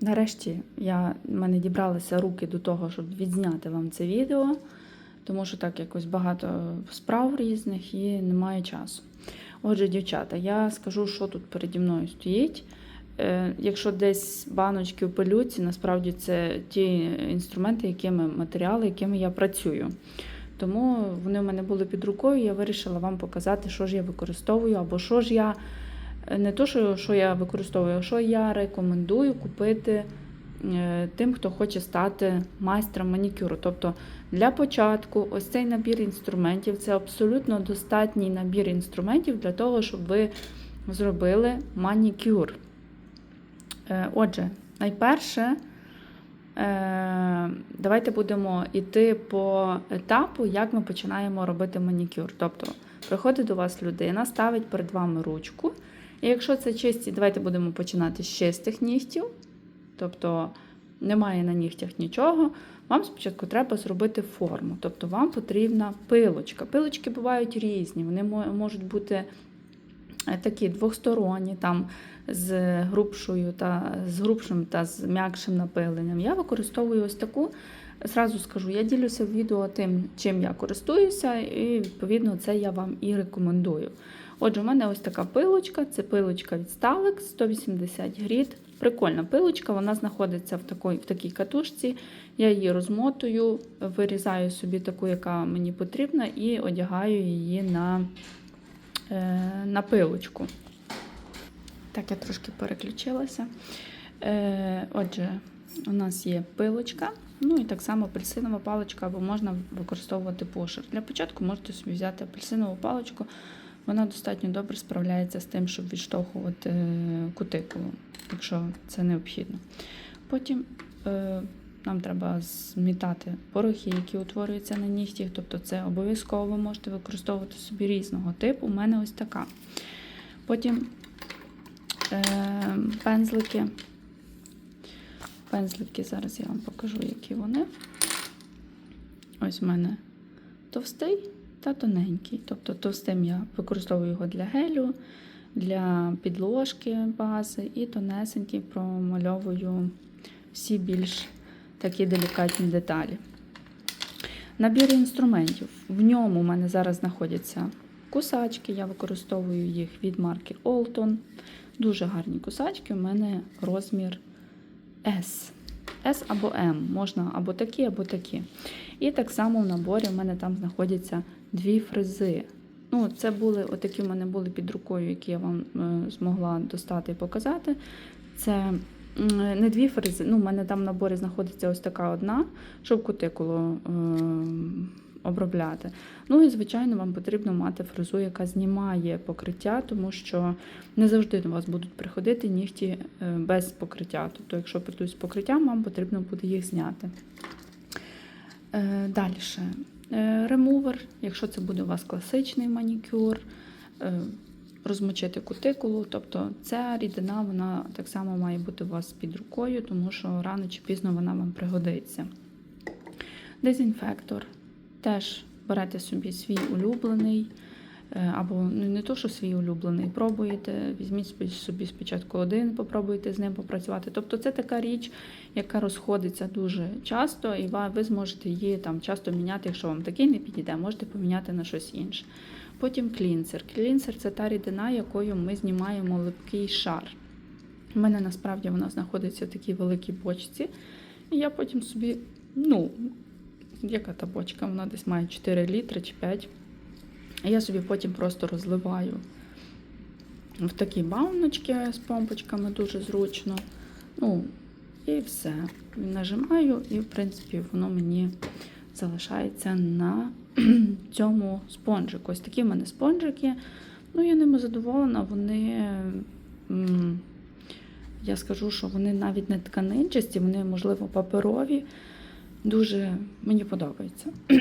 нарешті я, в мене дібралися руки до того, щоб відзняти вам це відео, тому що так якось багато справ різних і немає часу. Отже, дівчата, я скажу, що тут переді мною стоїть. Е, Якщо десь баночки у пилюці, насправді це ті інструменти, якими матеріали, якими я працюю. Тому вони в мене були під рукою. Я вирішила вам показати, що ж я використовую, або що ж я не то, що, що я використовую, а що я рекомендую купити е, тим, хто хоче стати майстром манікюру. Тобто для початку ось цей набір інструментів це абсолютно достатній набір інструментів для того, щоб ви зробили манікюр. Е, Отже, найперше, е, давайте будемо йти по етапу, як ми починаємо робити манікюр. Тобто, приходить до вас людина, ставить перед вами ручку. І якщо це чисті, давайте будемо починати з чистих нігтів, тобто немає на нігтях нічого. Вам спочатку треба зробити форму. Тобто вам потрібна пилочка. Пилочки бувають різні, вони можуть бути е, такі двосторонні, там з грубшою та з грубшим та з м'якшим напиленням. Я використовую ось таку. Зразу скажу, я ділюся в відео тим, чим я користуюся, і відповідно це я вам і рекомендую. Отже, у мене ось така пилочка, це пилочка від Stalex 180 грід. Прикольна пилочка, вона знаходиться в такій, в такій катушці. Я її розмотую, вирізаю собі таку, яка мені потрібна, і одягаю її на, е, на пилочку. Так, я трошки переключилася. Е, отже, у нас є пилочка, ну і так само апельсинова паличка, або можна використовувати пошир. Для початку можете собі взяти апельсинову паличку. Вона достатньо добре справляється з тим, щоб відштовхувати е, кутикулу, якщо це необхідно. Потім е, нам треба змітати порохи, які утворюються на нігті, тобто це обов'язково ви можете використовувати собі різного типу. У мене ось така. Потім е, пензлики. Пензлики, зараз я вам покажу, які вони. Ось у мене товстий та тоненький. Тобто товстим я використовую його для гелю, для підложки бази і тонесенький промальовую всі більш такі делікатні деталі. Набір інструментів. В ньому у мене зараз знаходяться кусачки, я використовую їх від марки Olton. Дуже гарні кусачки, у мене розмір S. S або M, можна або такі, або такі. І так само в наборі в мене там знаходяться дві фрези. Ну, Це були отакі в мене були під рукою, які я вам е, змогла достати і показати. Це не дві фрези. Ну, У мене там в наборі знаходиться ось така одна, щоб кутикулу е, обробляти. Ну і, звичайно, вам потрібно мати фрезу, яка знімає покриття, тому що не завжди до вас будуть приходити нігті е, без покриття. Тобто, якщо прийдуть з покриттям, вам потрібно буде їх зняти. Е, Далі. Ремувер, якщо це буде у вас класичний манікюр, е, розмочити кутикулу. Тобто ця рідина вона так само має бути у вас під рукою, тому що рано чи пізно вона вам пригодиться. Дезінфектор. Теж берете собі свій улюблений, е, або не то, що свій улюблений, пробуєте, візьміть собі спочатку один, попробуйте з ним попрацювати. Тобто це така річ, яка розходиться дуже часто, і ви зможете її там часто міняти, якщо вам такий не підійде, можете поміняти на щось інше. Потім клінсер. Клінсер це та рідина, якою ми знімаємо липкий шар. У мене насправді вона знаходиться в такій великій бочці. І я потім собі, ну, яка та бочка? Вона десь має 4 літри чи 5. І я собі потім просто розливаю в такі бауночки з помпочками дуже зручно. Ну, і все. Нажимаю, і, в принципі, воно мені залишається на цьому спонжику. Ось такі в мене спонжики. Ну, я ними задоволена. Вони, я скажу, що вони навіть не тканинчасті, вони, можливо, паперові. Дуже мені подобається.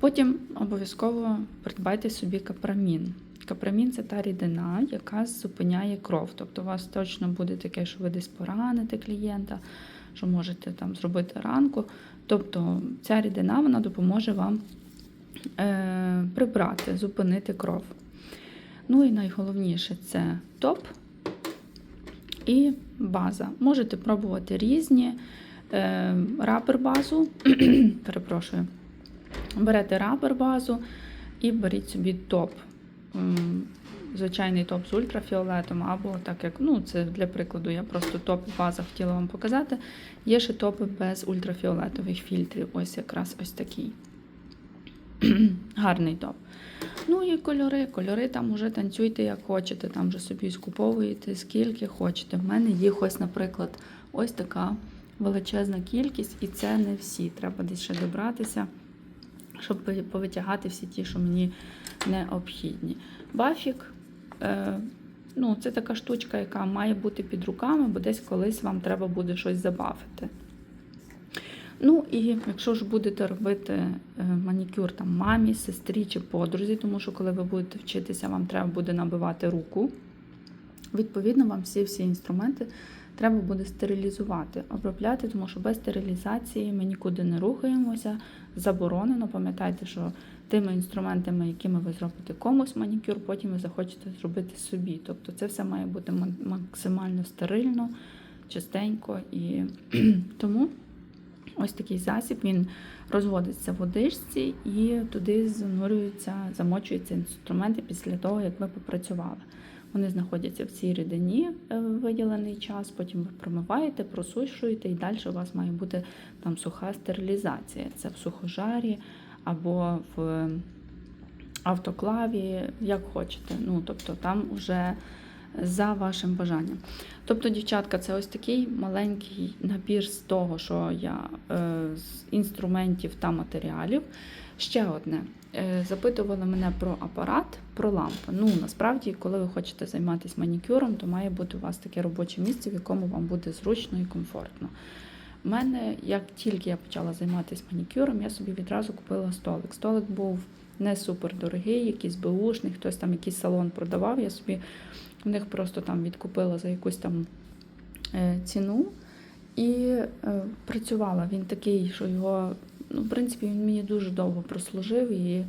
Потім обов'язково придбайте собі капрамін. Капрамін це та рідина, яка зупиняє кров. Тобто у вас точно буде таке, що ви десь пораните клієнта, що можете там зробити ранку. Тобто ця рідина вона допоможе вам е, прибрати, зупинити кров. Ну і найголовніше це топ і база. Можете пробувати різні е, рапер базу. Перепрошую. Берете рапер базу і беріть собі топ. Звичайний топ з ультрафіолетом, або так як, ну, це для прикладу, я просто топ база хотіла вам показати. Є ще топи без ультрафіолетових фільтрів. Ось якраз ось такий. Гарний топ. Ну і кольори. Кольори там уже танцюйте як хочете, там вже собі скуповуєте скільки хочете. В мене їх ось, наприклад, ось така величезна кількість, і це не всі. Треба десь ще добратися, щоб повитягати всі ті, що мені необхідні. Бафік. Е, ну, це така штучка, яка має бути під руками, бо десь колись вам треба буде щось забафити. Ну і якщо ж будете робити е, манікюр там мамі, сестрі чи подрузі, тому що коли ви будете вчитися, вам треба буде набивати руку. Відповідно, вам всі всі інструменти треба буде стерилізувати, обробляти, тому що без стерилізації ми нікуди не рухаємося. Заборонено. Пам'ятайте, що тими інструментами, якими ви зробите комусь манікюр, потім ви захочете зробити собі. Тобто це все має бути максимально стерильно, чистенько і тому. Ось такий засіб, він розводиться в водичці і туди занурюються, замочуються інструменти після того, як ви попрацювали. Вони знаходяться в цій рідині е, виділений час, потім ви промиваєте, просушуєте, і далі у вас має бути там суха стерилізація. Це в сухожарі або в автоклаві, як хочете. Ну, тобто там вже за вашим бажанням. Тобто, дівчатка, це ось такий маленький набір з того, що я е, з інструментів та матеріалів. Ще одне. Е, Запитували мене про апарат, про лампи. Ну, насправді, коли ви хочете займатися манікюром, то має бути у вас таке робоче місце, в якому вам буде зручно і комфортно. У мене, як тільки я почала займатися манікюром, я собі відразу купила столик. Столик був не супер дорогий, якийсь беушний, хтось там якийсь салон продавав. Я собі в них просто там відкупила за якусь там е, ціну і е, працювала. Він такий, що його, ну, в принципі, він мені дуже довго прослужив і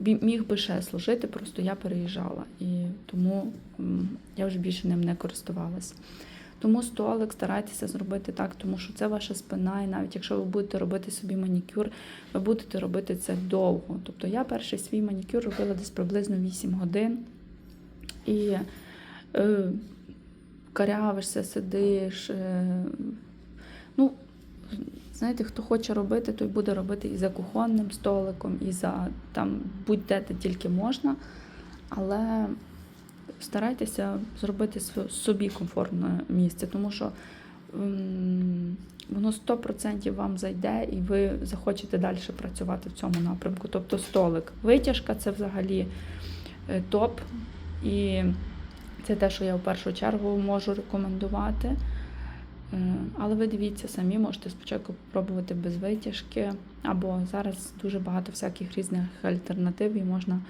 міг би ще служити, просто я переїжджала. І тому я вже більше ним не користувалася. Тому столик старайтеся зробити так, тому що це ваша спина, і навіть якщо ви будете робити собі манікюр, ви будете робити це довго. Тобто я перший свій манікюр робила десь приблизно 8 годин. І е, карявишся, сидиш. Е, ну, знаєте, хто хоче робити, той буде робити і за кухонним столиком, і за там будь-де де тільки можна. Але старайтеся зробити собі комфортне місце, тому що воно 100% вам зайде і ви захочете далі працювати в цьому напрямку. Тобто столик. Витяжка це взагалі е, топ. І це те, що я в першу чергу можу рекомендувати. Е, Але ви дивіться самі, можете спочатку спробувати без витяжки, або зараз дуже багато всяких різних альтернатив, і можна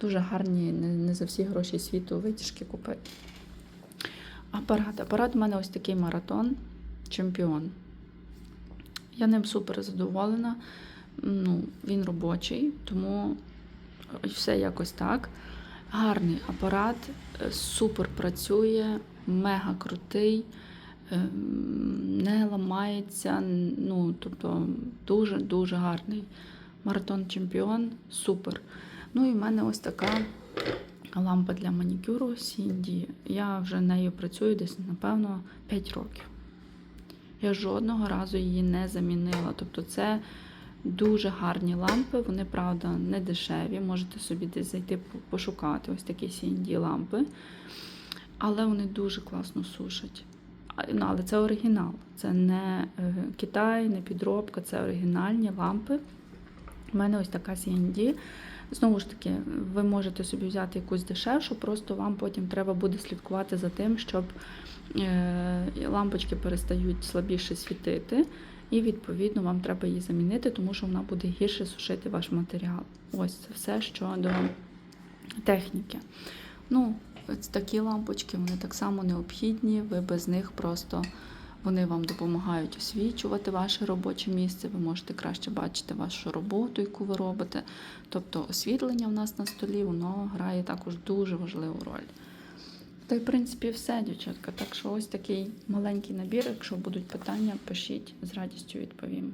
дуже гарні, не, за всі гроші світу витяжки купити. Апарат. Апарат у мене ось такий маратон, чемпіон. Я ним супер задоволена. Ну, він робочий, тому все якось так. Гарний апарат, е, супер працює, мега крутий, не ламається. Ну, тобто дуже-дуже гарний. Маратон чемпіон, супер. Ну і в мене ось така лампа для манікюру CND. Я вже нею працюю десь, напевно, 5 років. Я жодного разу її не замінила. Тобто це дуже гарні лампи, вони, правда, не дешеві. Можете собі десь зайти по- пошукати ось такі CND лампи. Але вони дуже класно сушать. Ну, але це оригінал. Це не е, Китай, не підробка, це оригінальні лампи. У мене ось така CND. Знову ж таки, ви можете собі взяти якусь дешевшу, просто вам потім треба буде слідкувати за тим, щоб е, лампочки перестають слабіше світити, і відповідно вам треба її замінити, тому що вона буде гірше сушити ваш матеріал. Ось це все щодо техніки. Ну, такі лампочки, вони так само необхідні. Ви без них просто вони вам допомагають освічувати ваше робоче місце. Ви можете краще бачити вашу роботу, яку ви робите. Тобто освітлення в нас на столі воно грає також дуже важливу роль. Та й, в принципі, все, дівчатка. Так що ось такий маленький набір. Якщо будуть питання, пишіть, з радістю відповім.